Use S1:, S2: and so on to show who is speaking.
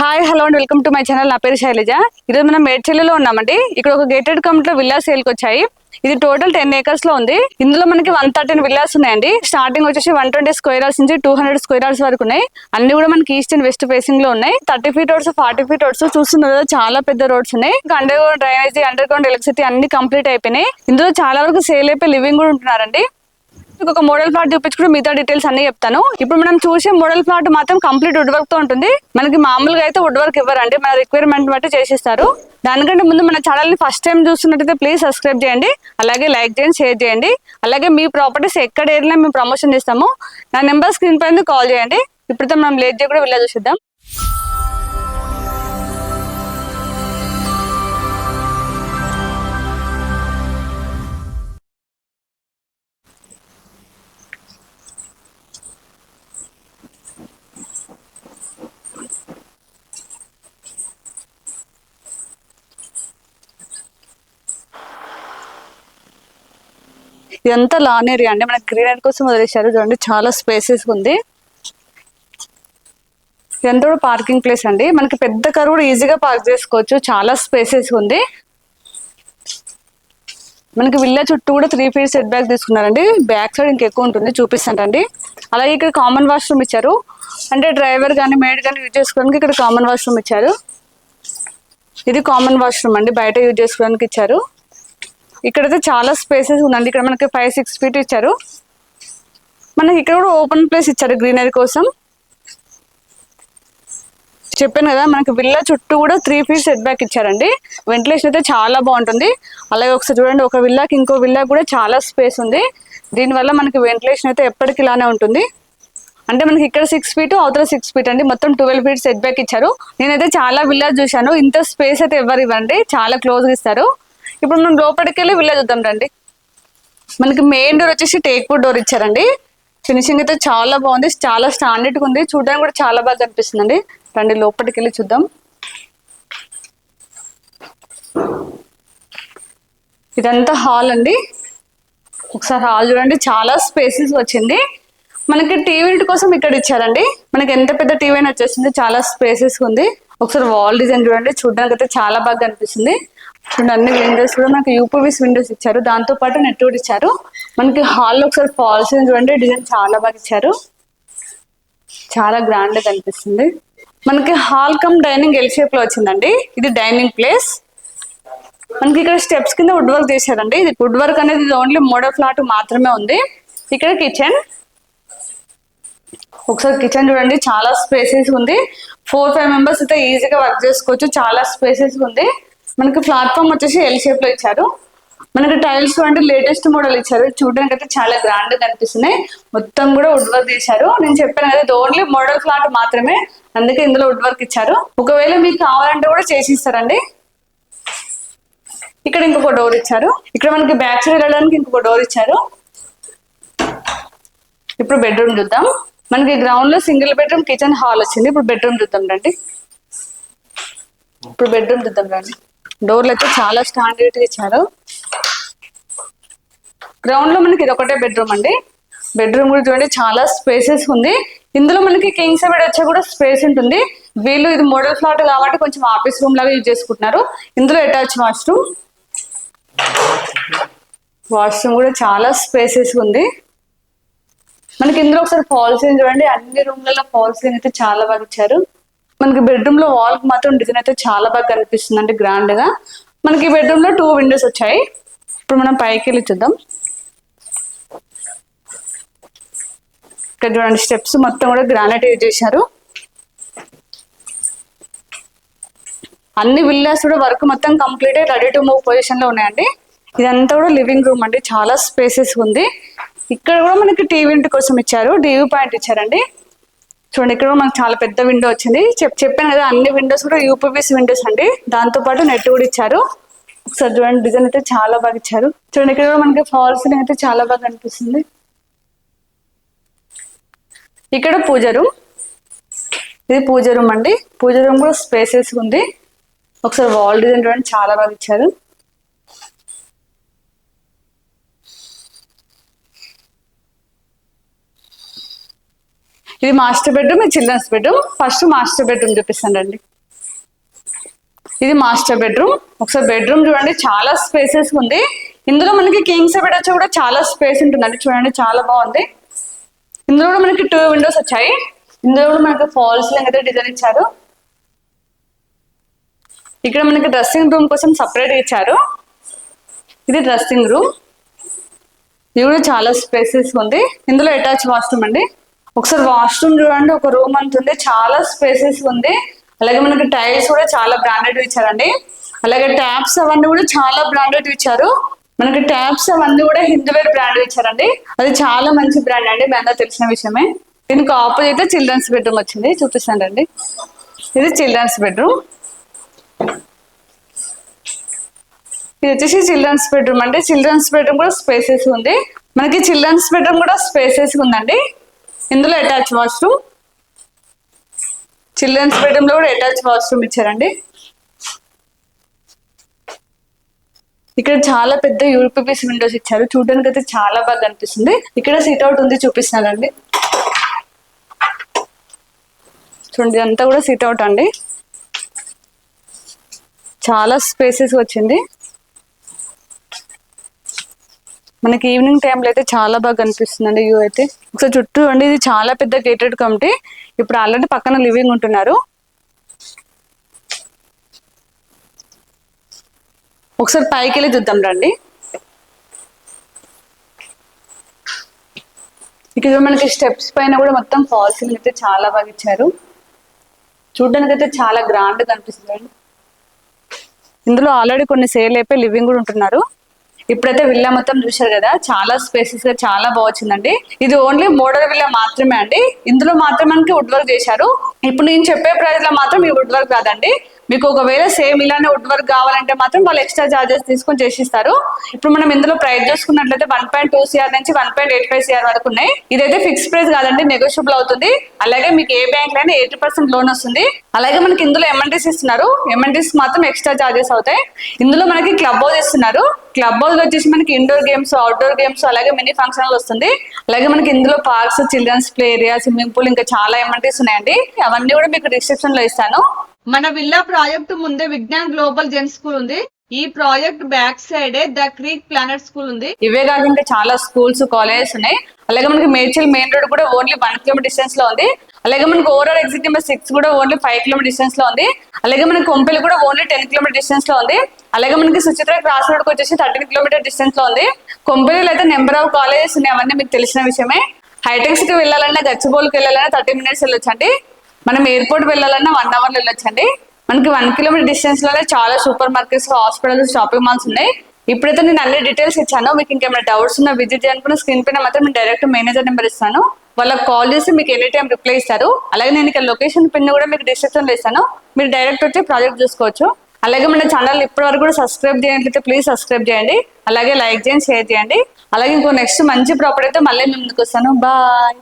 S1: Hi hello and. Welcome to my channel. నా పేరు శైలజ. ఈరోజు మనం మేడ్చల్లిలో ఉన్నామండి. ఇక్కడ ఒక గేటెడ్ కమిటీలో విల్లాస్ సేల్కి వచ్చాయి. ఇది టోటల్ టెన్ ఏకర్స్లో ఉంది. ఇందులో మనకి వన్ థర్టీన్ విల్లాస్ ఉన్నాయండి. స్టార్టింగ్ వచ్చేసి వన్ ట్వంటీ స్క్వేర్ హార్స్ నుంచి టూ హండ్రెడ్ స్క్వేర్ హార్స్ వరకు ఉన్నాయి. అన్ని కూడా మనకి ఈస్ట్ అండ్ వెస్ట్ ఫేసింగ్లో ఉన్నాయి. Thirty feet roads forty feet roads చూస్తున్నారు చాలా పెద్ద రోడ్స్ ఉన్నాయి. Underground drainage underground electricity అన్ని కంప్లీట్ అయిపోయినాయి. ఇందులో చాలా వరకు సేల్ అయిపోయి లివింగ్ కూడా ఉంటున్నారండి. మీకు ఒక మోడల్ ప్లాట్ చూపించుకుని మిగతా డీటెయిల్స్ అన్ని చెప్తాను. ఇప్పుడు మనం చూసే మోడల్ ప్లాట్ మాత్రం కంప్లీట్ వుడ్ వర్క్తో ఉంటుంది. మనకి మామూలుగా అయితే వుడ్ వర్క్ ఇవ్వరండి. మన రిక్వైర్మెంట్ బట్టి చేసిస్తారు. దానికంటే ముందు మన ఛానల్ని ఫస్ట్ టైం చూస్తున్నట్టయితే ప్లీజ్ సబ్స్క్రైబ్ చేయండి. అలాగే లైక్ చేయండి షేర్ చేయండి. అలాగే మీ ప్రాపర్టీస్ ఎక్కడ ఏరినా మేము ప్రమోషన్ చేస్తాము నా నెంబర్ స్క్రీన్ పైన కాల్ చేయండి. ఇప్పుడు మనం లేట్ చేయకుండా వెళ్ళా చూసిద్దాం ఇదంతా లాన్ ఏరియా అండి మనకి గ్రీనరీ కోసం వదిలేశారు చూడండి చాలా స్పేసెస్ ఉంది. ఇదంతా కూడా పార్కింగ్ ప్లేస్ అండి. మనకి పెద్ద కారు కూడా ఈజీగా పార్క్ చేసుకోవచ్చు. చాలా స్పేసెస్ ఉంది. మనకి విల్లా చుట్టూ కూడా త్రీ ఫీట్ సెట్ బ్యాక్ తీసుకున్నారండి. బ్యాక్ సైడ్ ఇంకెక్కువ ఉంటుంది చూపిస్తానండి. అలాగే ఇక్కడ కామన్ వాష్రూమ్ ఇచ్చారు. అంటే డ్రైవర్ కానీ మేడ్ కానీ యూజ్ చేసుకోవడానికి ఇక్కడ కామన్ వాష్రూమ్ ఇచ్చారు. ఇది కామన్ వాష్రూమ్ అండి బయట యూజ్ చేసుకోవడానికి ఇచ్చారు. ఇక్కడైతే చాలా స్పేసెస్ ఉందండి. ఇక్కడ మనకి ఫైవ్ సిక్స్ ఫీట్ ఇచ్చారు. మనకి ఇక్కడ కూడా ఓపెన్ ప్లేస్ ఇచ్చారు గ్రీనరీ కోసం. చెప్పాను కదా మనకి విల్లా చుట్టూ కూడా త్రీ ఫీట్ సెట్ బ్యాక్ ఇచ్చారండి. వెంటిలేషన్ అయితే చాలా బాగుంటుంది. అలాగే ఒకసారి చూడండి ఒక విల్లాకి ఇంకో విల్లా కూడా చాలా స్పేస్ ఉంది. దీనివల్ల మనకి వెంటిలేషన్ అయితే ఎప్పటికి ఇలానే ఉంటుంది. అంటే మనకి ఇక్కడ సిక్స్ ఫీట్ అవతల సిక్స్ ఫీట్ అండి. మొత్తం ట్వెల్వ్ ఫీట్ సెట్ బ్యాక్ ఇచ్చారు. నేనైతే చాలా విల్లాస్ చూశాను. ఇంత స్పేస్ అయితే ఎవరు ఇవ్వండి చాలా క్లోజ్గా ఇస్తారు. ఇప్పుడు మనం లోపలికి వెళ్ళి విల్లా చూద్దాం రండి. మనకి మెయిన్ డోర్ వచ్చేసి టేక్ వుడ్ డోర్ ఇచ్చారండి. ఫినిషింగ్ అయితే చాలా బాగుంది. చాలా స్టాండర్డ్ ఉంది. చూడడానికి కూడా చాలా బాగా కనిపిస్తుందండి. రండి లోపలికి వెళ్ళి చూద్దాం. ఇదంతా హాల్ అండి. ఒకసారి హాల్ చూడండి. చాలా స్పేసెస్ వచ్చింది. మనకి టీవీ కోసం ఇక్కడ ఇచ్చారండి. మనకి ఎంత పెద్ద టీవీ అయినా వచ్చేసింది చాలా స్పేసెస్ ఉంది. ఒకసారి వాల్ డిజైన్ చూడండి. చూడడానికి అయితే చాలా బాగా కనిపిస్తుంది. చూడండి అన్ని విండోస్ కూడా మనకి యూపీవీస్ విండోస్ ఇచ్చారు. దాంతో పాటు నెట్ కూడా ఇచ్చారు. మనకి హాల్లో ఒకసారి ఫాల్స్ చూడండి డిజైన్ చాలా బాగా ఇచ్చారు. చాలా గ్రాండ్గా కనిపిస్తుంది. మనకి హాల్ కమ్ డైనింగ్ ఎల్ షేప్లో వచ్చిందండి. ఇది డైనింగ్ ప్లేస్ మనకి ఇక్కడ స్టెప్స్ కింద వుడ్ వర్క్ చేశారండి ఇది వుడ్ వర్క్ అనేది ఓన్లీ మోడల్ ఫ్లాట్ మాత్రమే ఉంది. ఇక్కడ కిచెన్ ఒకసారి కిచెన్ చూడండి చాలా స్పేసెస్ ఉంది. ఫోర్ ఫైవ్ మెంబర్స్ అయితే ఈజీగా వర్క్ చేసుకోవచ్చు. చాలా స్పేసెస్ ఉంది. మనకి ప్లాట్ఫామ్ వచ్చేసి ఎల్ షేప్లో ఇచ్చారు. మనకి టైల్స్ అంటే లేటెస్ట్ మోడల్ ఇచ్చారు. చూడడానికి అయితే చాలా గ్రాండ్గా కనిపిస్తున్నాయి మొత్తం కూడా వుడ్ వర్క్ చేశారు. నేను చెప్పాను కదా ఇది ఓన్లీ మోడల్ ఫ్లాట్ మాత్రమే. అందుకే ఇందులో వుడ్ వర్క్ ఇచ్చారు. ఒకవేళ మీకు కావాలంటే కూడా చేసి ఇస్తారండి ఇక్కడ ఇంకొక డోర్ ఇచ్చారు. ఇక్కడ మనకి బ్యాక్ సైడ్ వెళ్ళడానికి ఇంకొక డోర్ ఇచ్చారు. ఇప్పుడు బెడ్రూమ్ చూద్దాం. మనకి గ్రౌండ్లో సింగిల్ బెడ్రూమ్ కిచెన్ హాల్ వచ్చింది. ఇప్పుడు బెడ్రూమ్ చూద్దాం రండి. ఇప్పుడు బెడ్రూమ్ చూద్దాం రండి. డోర్లు అయితే చాలా స్టాండర్డ్గా ఇచ్చారు. గ్రౌండ్లో మనకి ఇది ఒకటే బెడ్రూమ్ అండి. బెడ్రూమ్ కూడా చూడండి చాలా స్పేసెస్ ఉంది. ఇందులో మనకి కింగ్స్ బెడ్ వచ్చే కూడా స్పేస్ ఉంటుంది. వీళ్ళు ఇది మోడల్ ఫ్లాట్ కాబట్టి కొంచెం ఆఫీస్ రూమ్ లాగా యూజ్ చేసుకుంటున్నారు. ఇందులో అటాచ్ వాష్రూమ్. వాష్రూమ్ కూడా చాలా స్పేసెస్ ఉంది. మనకి ఇందులో ఒకసారి ఫాల్ సీలింగ్ చూడండి అన్ని రూమ్లలో ఫాల్ సీలింగ్ అయితే చాలా బాగా ఇచ్చారు. మనకి బెడ్రూమ్లో వాల్ మాత్రం డిజైన్ అయితే చాలా బాగా కనిపిస్తుంది. అంటే గ్రాండ్గా. మనకి బెడ్రూమ్లో టూ విండోస్ వచ్చాయి. ఇప్పుడు మనం పైకి వెళ్ళి చూద్దాం. ఇక్కడ చూడండి స్టెప్స్ మొత్తం కూడా గ్రానైట్ యూజ్ చేశారు. అన్ని విల్లాస్ కూడా వర్క్ మొత్తం కంప్లీట్ అయ్యి రెడీ టు మూవ్ పొజిషన్లో ఉన్నాయండి. ఇదంతా కూడా లివింగ్ రూమ్ అండి. చాలా స్పేసెస్ ఉంది. ఇక్కడ కూడా మనకి టీవీ ఇంటి కోసం ఇచ్చారు. టీవీ పాయింట్ ఇచ్చారండి. చూడండి ఇక్కడ మనకు చాలా పెద్ద విండో వచ్చింది. చెప్ చెప్పాను కదా అన్ని విండోస్ కూడా యూపీవీస్ విండోస్ అండి. దాంతో పాటు నెట్ కూడా ఇచ్చారు. ఒకసారి చూడండి డిజైన్ అయితే చాలా బాగా ఇచ్చారు. చూడండి ఇక్కడ కూడా మనకి ఫాల్ సీలింగ్ అయితే చాలా బాగా అనిపిస్తుంది. ఇక్కడ పూజ రూమ్ ఇది పూజ రూమ్ అండి. పూజ రూమ్ కూడా స్పేసెస్ ఉంది. ఒకసారి వాల్ డిజైన్ చూడండి చాలా బాగా ఇచ్చారు. ఇది మాస్టర్ బెడ్రూమ్ ఇది children's bedroom. First master bedroom చూపిస్తానండి ఇది మాస్టర్ బెడ్రూమ్. ఒకసారి బెడ్రూమ్ చూడండి చాలా స్పేసెస్ ఉంది. ఇందులో మనకి కింగ్స్ బెడ్ వచ్చి కూడా చాలా స్పేస్ ఉంటుందండి. చూడండి చాలా బాగుంది. ఇందులో కూడా మనకి టూ విండోస్ వచ్చాయి. ఇందులో కూడా మనకి ఫాల్స్ అయితే డిజైన్ ఇచ్చారు. ఇక్కడ మనకి డ్రెస్సింగ్ రూమ్ కోసం సపరేట్ ఇచ్చారు. ఇది డ్రెస్సింగ్ రూమ్ ఇది కూడా చాలా స్పేసెస్ ఉంది. ఇందులో అటాచ్ వాష్రూమ్ అండి. ఒకసారి వాష్రూమ్ చూడండి ఒక రూమ్ అంత ఉంది. చాలా స్పేసెస్ ఉంది. అలాగే మనకి టైల్స్ కూడా చాలా బ్రాండెడ్ ఇచ్చారండి. అలాగే ట్యాప్స్ అవన్నీ కూడా చాలా బ్రాండెడ్ ఇచ్చారు. మనకి ట్యాప్స్ అవన్నీ కూడా హిందూవేర్ బ్రాండ్ ఇచ్చారండి. అది చాలా మంచి బ్రాండ్ అండి. మేము తెలిసిన విషయమే. దీనికి ఆపోజిట్ చిల్డ్రన్స్ బెడ్రూమ్ వచ్చింది. చూపిస్తానండి ఇది చిల్డ్రన్స్ బెడ్రూమ్ ఇది వచ్చేసి చిల్డ్రన్స్ బెడ్రూమ్ అంటే చిల్డ్రన్స్ బెడ్రూమ్ కూడా స్పేసెస్ ఉంది. మనకి చిల్డ్రన్స్ బెడ్రూమ్ కూడా స్పేసెస్ ఉందండి. ఇందులో అటాచ్ వాష్రూమ్ చిల్డ్రన్స్ బెడ్రూమ్లో కూడా అటాచ్ వాష్రూమ్ ఇచ్చారండి. ఇక్కడ చాలా పెద్ద యూపీపీస్ విండోస్ ఇచ్చారు. చూడడానికి అయితే చాలా బాగా అనిపిస్తుంది ఇక్కడ సీట్ అవుట్ ఉంది చూపిస్తున్నానండి. చూడండి ఇదంతా కూడా సీట్ అవుట్ అండి. చాలా స్పేసెస్ వచ్చింది. మనకి ఈవినింగ్ టైంలో అయితే చాలా బాగా కనిపిస్తుందండి వ్యూ అయితే. ఒకసారి చుట్టూ అండి ఇది చాలా పెద్ద గేటెడ్ కమిటీ ఇప్పుడు ఆల్రెడీ పక్కన లివింగ్ ఉంటున్నారు. ఒకసారి పైకి వెళ్ళి చూద్దాం రండి. ఇక్కడ మనకి స్టెప్స్ పైన కూడా మొత్తం ఫాల్సింగ్ అయితే చాలా బాగా ఇచ్చారు. చూడడానికి అయితే చాలా గ్రాండ్ కనిపిస్తుంది. అండి ఇందులో ఆల్రెడీ కొన్ని సేల్ అయిపోయి లివింగ్ కూడా ఉంటున్నారు. ఇప్పుడైతే విల్లా మొత్తం చూశారు కదా చాలా స్పేసెస్గా చాలా బాగుందండి ఇది ఓన్లీ మోడల్ విల్లా మాత్రమే అండి. ఇందులో మాత్రమే మనకి వుడ్ వర్క్ చేశారు. ఇప్పుడు నేను చెప్పే ప్రైస్లో మాత్రం ఈ వుడ్ వర్క్ కాదండి. మీకు ఒకవేళ సేమ్ ఇలానే వుడ్ వర్క్ కావాలంటే మాత్రం వాళ్ళు ఎక్స్ట్రా చార్జెస్ తీసుకొని చేసిస్తారు. ఇప్పుడు మనం ఇందులో ప్రైస్ చూసుకున్నట్లయితే వన్ పాయింట్ టూ సిఆర్ నుంచి one point eight five CR వరకు ఉన్నాయి. ఇదైతే ఫిక్స్ ప్రైస్ కాదండి నెగోషియబుల్ అవుతుంది. అలాగే మీకు ఏ బ్యాంక్ లైనా ఎయిటీ పర్సెంట్ లోన్ వస్తుంది. అలాగే మనకి ఇందులో ఎంఎన్టీస్ ఇస్తున్నారు. ఎంఎన్టీస్ మాత్రం ఎక్స్ట్రా చార్జెస్ అవుతాయి. ఇందులో మనకి క్లబ్ హౌస్ ఇస్తున్నారు. క్లబ్ హౌస్ వచ్చేసి మనకి ఇండోర్ గేమ్స్ అవుట్డోర్ గేమ్స్ అలాగే మినీ ఫంక్షన్ హాల్ వస్తుంది. అలాగే మనకి ఇందులో parks children's play area swimming pool ఇంకా చాలా ఎంఎన్టీస్ ఉన్నాయండి. అవన్నీ కూడా మీకు డిస్క్రిప్షన్లో ఇస్తాను.
S2: మన విల్లా ప్రాజెక్ట్ ముందే విజ్ఞాన్ గ్లోబల్ జెన్ స్కూల్ ఉంది. ఈ ప్రాజెక్ట్ బ్యాక్ సైడే ద క్రీక్ ప్లానెట్ స్కూల్ ఉంది.
S1: ఇవే కాకుండా చాలా స్కూల్స్ కాలేజెస్ ఉన్నాయి. అలాగే మనకి మేడ్చల్ మెయిన్ రోడ్ కూడా ఓన్లీ వన్ కిలోమీటర్ డిస్టెన్స్లో ఉంది. అలాగే మనకి ఓవరాల్ ఎగ్జిట్ నెంబర్ సిక్స్ కూడా ఓన్లీ ఫైవ్ కిలోమీటర్ డిస్టెన్స్లో ఉంది. అలాగే మనకి కొంపెలు కూడా ఓన్లీ టెన్ కిలోమీటర్ డిస్టెన్స్లో ఉంది. అలాగే మనకి సుచిత్ర క్రాస్ రోడ్ వచ్చేసి థర్టీన్ కిలోమీటర్ డిస్టెన్స్లో ఉంది. కొంపెలు అయితే నెంబర్ ఆఫ్ కాలేజెస్ ఉన్నాయి అవన్నీ మీకు తెలిసిన విషయమే. హైటెక్స్కి వెళ్ళాలన్నా గచ్చిబౌలికి వెళ్ళాలన్నా థర్టీ మినిట్స్ వెళ్ళొచ్చండి. మనం ఎయిర్పోర్ట్ వెళ్ళాలన్నా వన్ అవర్ వెళ్ళొచ్చండి. మనకి వన్ కిలోమీటర్ డిస్టెన్స్లోనే చాలా super markets hospitals shopping malls ఉన్నాయి. ఇప్పుడైతే నేను అన్ని డీటెయిల్స్ ఇచ్చాను. మీకు ఇంకేమైనా డౌట్స్ ఉన్నా విజిట్ చేయాలనుకున్న స్క్రీన్ పైన మాత్రం నేను డైరెక్ట్ మేనేజర్ నెంబర్ ఇస్తాను. వాళ్ళకి కాల్ చేసి మీకు ఎనీ టైం రిప్లై ఇస్తారు. అలాగే నేను ఇక్కడ లొకేషన్ పిన్ కూడా మీకు డిస్క్రిప్షన్లో ఇస్తాను. మీరు డైరెక్ట్ వచ్చి ప్రాజెక్ట్ చూసుకోవచ్చు. అలాగే మన ఛానల్ ఇప్పటి వరకు కూడా సబ్స్క్రైబ్ చేయట్లయితే ప్లీజ్ సబ్స్క్రైబ్ చేయండి. అలాగే లైక్ చేయండి షేర్ చేయండి. అలాగే ఇంకో నెక్స్ట్ మంచి ప్రాపర్టీ అయితే మళ్ళీ మేము ముందుకు వస్తాను. బాయ్